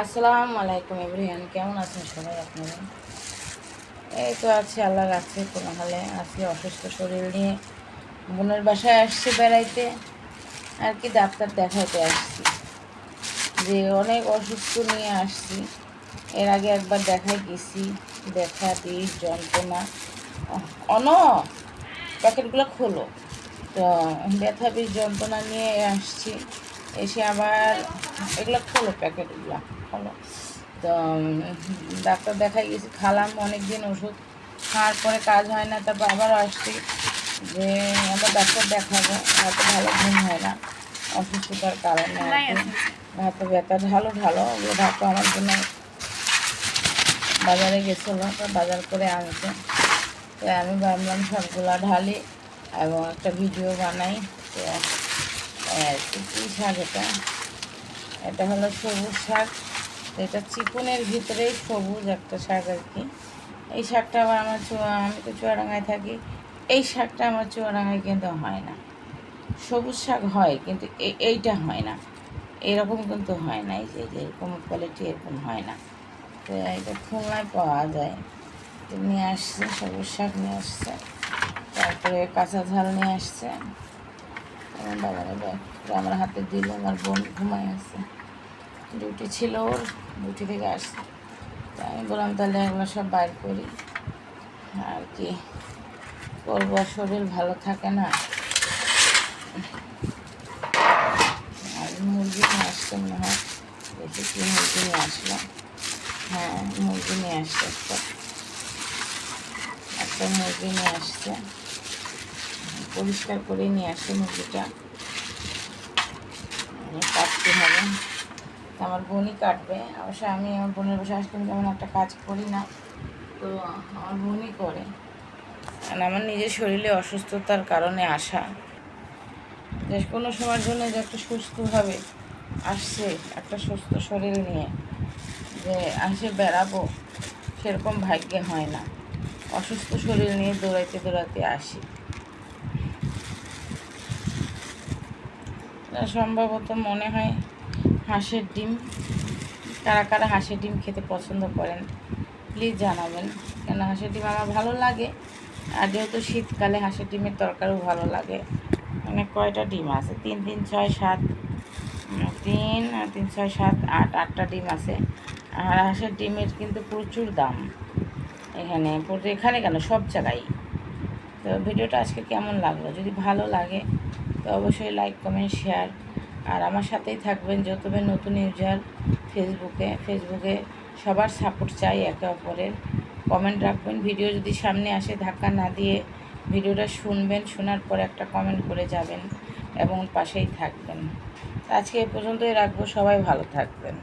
আসসালামু আলাইকুম ইব্রাহিম, কেমন আছেন সবাই আপনারা? এই তো আছে, আল্লাহ রাখছে, কোনো হালে আছি, অসুস্থ শরীর নিয়ে। বোনের বাসায় আসছে বেড়াইতে, আর কি ডাক্তার দেখাইতে আসছি। যে অনেক অসুস্থ নিয়ে আসছি, এর আগে একবার দেখাই গেছি, দেখা দিই, যন্ত্রণা। অন, প্যাকেটগুলো খোলো। তো ব্যথা বিষ যন্ত্রণা নিয়ে আসছি। এসে আবার এগুলো খোলো প্যাকেটগুলো খোলো। তো ডাক্তার দেখাই গেছি খালাম অনেক দিন ওষুধ খাওয়ার পরে কাজ হয় না তারপর আবার আসছি যে আমরা ডাক্তার দেখাবো এত ভালো ঘুম হয় না অসুস্থতার কারণে হাতে ব্যথা ঢালো ঢালো ওগুলো ঢাকো আমার জন্য বাজারে গেছিল তো বাজার করে আনছে। তো আমি ভাবলাম সবগুলা ঢালি এবং একটা ভিডিও বানাই তো কি শাক এটা। এটা হলো সবুজ শাক। এটা চিকনের ভিতরেই সবুজ একটা শাক আর কি। এই শাকটা আবার আমার আমি তো চুয়াডাঙ্গায় থাকি। এই শাকটা আমার চুয়াডাঙ্গায় কিন্তু হয় না। সবুজ শাক হয়, কিন্তু এইটা হয় না। এরকম কিন্তু হয় না, এই যে এরকম কোয়ালিটি এরকম হয় না। তো এটা খুলনায় পাওয়া যায়। নিয়ে আসছে, সবুজ শাক নিয়ে আসছে। তারপরে কাঁচা ঝাল নিয়ে আসছে। আমার বাবারে ব্যাগ আমার হাতে দিল, আমার বোন ঘুমায় আছে। ডিউটি ছিল ওর, ডিউটি থেকে আসছে। তা আমি বললাম, তাহলে এগুলো সব বাইর করি। আর কি করব? শরীর ভালো থাকে না? আর মুরগি নিয়ে আসতে মনে হয়। দেখি কি মুরগি নিয়ে আসলো হ্যাঁ মুরগি নিয়ে আসছে একটা। একটা মুরগি নিয়ে আসছে। পরিষ্কার করে নিয়ে আসে মুরগিটা। কাটতে হবে। আমার বোনই কাটবে। অবশ্য আমি আমার বোনের বসে আসলে তেমন একটা কাজ করি না। তো আমার বোনই করে। আর আমার নিজের শরীরে অসুস্থতার কারণে আসা। যে কোনো সময়ের জন্য যে একটা সুস্থভাবে আসছে, একটা সুস্থ শরীর নিয়ে যে আসে বেড়াবো, সেরকম ভাগ্যে হয় না। অসুস্থ শরীর নিয়ে দৌড়াইতে দৌড়াইতে আসি। সম্ভবত মনে হয় হাঁসের ডিম। কারা কারা হাঁসের ডিম খেতে পছন্দ করেন প্লিজ জানাবেন। কেন হাঁসের ডিম আমার ভালো লাগে, আর যেহেতু শীতকালে হাঁসের ডিমের তরকারিও ভালো লাগে। মানে কয়টা ডিম আছে? তিন তিন, ছয়, সাত তিন তিন, ছয়, সাত, আট, আটটা ডিম আছে। আর হাঁসের ডিমের কিন্তু প্রচুর দাম এখানে। এখানে কেন? সব জায়গায়। তো ভিডিওটা আজকে কেমন লাগল? যদি ভালো লাগে তো অবশ্যই লাইক কমেন্ট শেয়ার আর আমার সাথেই থাকবেন যতবে নতুন ইউজার ফেসবুকে ফেসবুকে সবার সাপোর্ট চাই একে অপরের। কমেন্ট রাখবেন। ভিডিও যদি সামনে আসে ধাক্কা না দিয়ে ভিডিওটা শুনবেন, শোনার পর একটা কমেন্ট করে যাবেন এবং পাশেই থাকবেন। আজকে এ পর্যন্তই রাখব। সবাই ভালো থাকবেন।